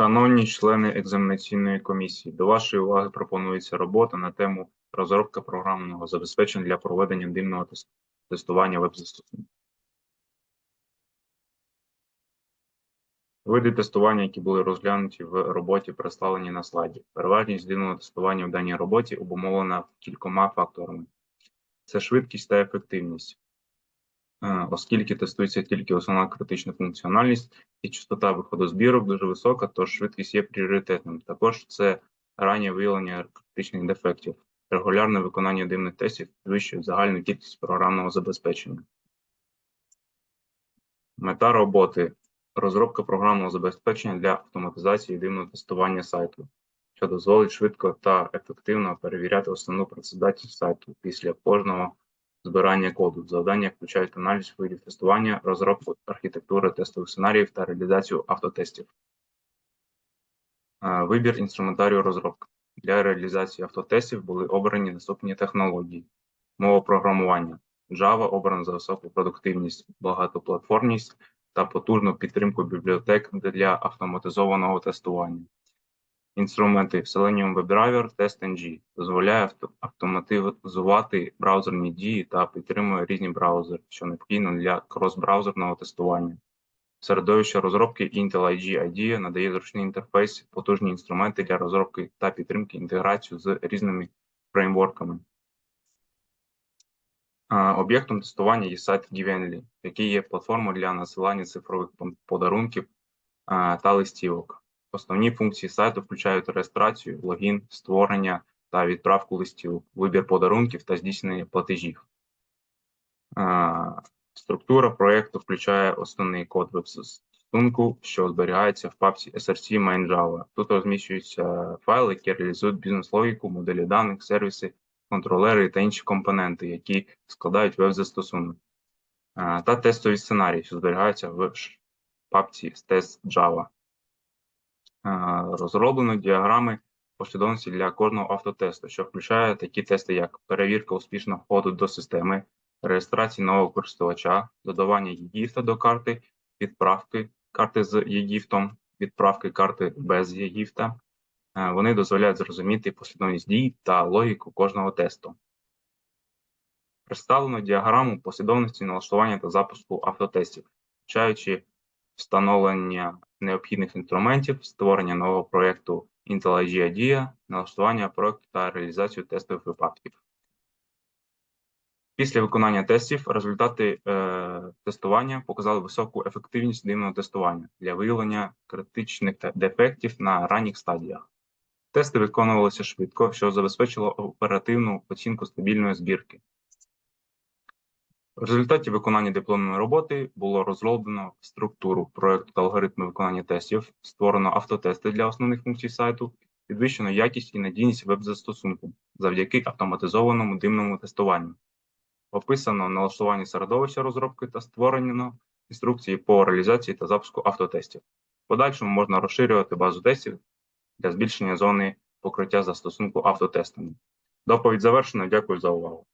Шановні члени екзаменаційної комісії, до вашої уваги пропонується робота на тему розробка програмного забезпечення для проведення димного тестування веб-застосунків. Види тестування, які були розглянуті в роботі, представлені на слайді. Переважність димного тестування в даній роботі обумовлена кількома факторами. Це швидкість та ефективність, оскільки тестується тільки основна критична функціональність і частота виходу збірок дуже висока, тож швидкість є пріоритетним. Також це раннє виявлення критичних дефектів. Регулярне виконання димних тестів підвищує загальну кількість програмного забезпечення. Мета роботи розробка програмного забезпечення для автоматизації димного тестування сайту, що дозволить швидко та ефективно перевіряти основну працездатність сайту після кожного збирання коду. Завдання включають аналіз видів тестування, розробку архітектури тестових сценаріїв та реалізацію автотестів. Е, Вибір інструментарію розробки. Для реалізації автотестів були обрані наступні технології. Мова програмування. Java обрана за високу продуктивність, багатоплатформність та потужну підтримку бібліотек для автоматизованого тестування. Інструменти Selenium WebDriver TestNG дозволяє автоматизувати браузерні дії та підтримує різні браузери, що необхідно для кросбраузерного тестування. Середовище розробки Intel IG IDEA надає зручний інтерфейс, потужні інструменти для розробки та підтримки інтеграцію з різними фреймворками. Об'єктом тестування є сайт Givenly, який є платформою для насилання цифрових подарунків та листівок. Основні функції сайту включають реєстрацію, логін, створення та відправку листівок, вибір подарунків та здійснення платежів. Структура проєкту включає основний код веб-застосунку, що зберігається в папці src main Java. Тут розміщуються файли, які реалізують бізнес-логіку, моделі даних, сервіси, контролери та інші компоненти, які складають веб-застосунок. Та тестові сценарії, що зберігаються в папці test Java. А, Розроблено діаграми послідовності для кожного автотесту, що включає такі тести, як перевірка успішного входу до системи, реєстрація нового користувача, додавання ЄГІФТа до карти, відправки карти з ЄГІФТом, відправки карти без ЄГІФТа. Е, Вони дозволяють зрозуміти послідовність дій та логіку кожного тесту. Представлено діаграму послідовності налаштування та запуску автотестів, включаючи встановлення необхідних інструментів, створення нового проєкту IG IDEA, налаштування проєкту та реалізацію тестових випадків. Після виконання тестів результати е, тестування показали високу ефективність димного тестування для виявлення критичних дефектів на ранніх стадіях. Тести виконувалися швидко, що забезпечило оперативну оцінку стабільної збірки. В результаті виконання дипломної роботи було розроблено структуру проекту та алгоритми виконання тестів, створено автотести для основних функцій сайту, підвищено якість і надійність веб-застосунку завдяки автоматизованому димному тестуванню. Описано налаштування середовища розробки та створено інструкції по реалізації та запуску автотестів. Подальшому можна розширювати базу тестів для збільшення зони покриття застосунку автотестами. Доповідь завершена. Дякую за увагу.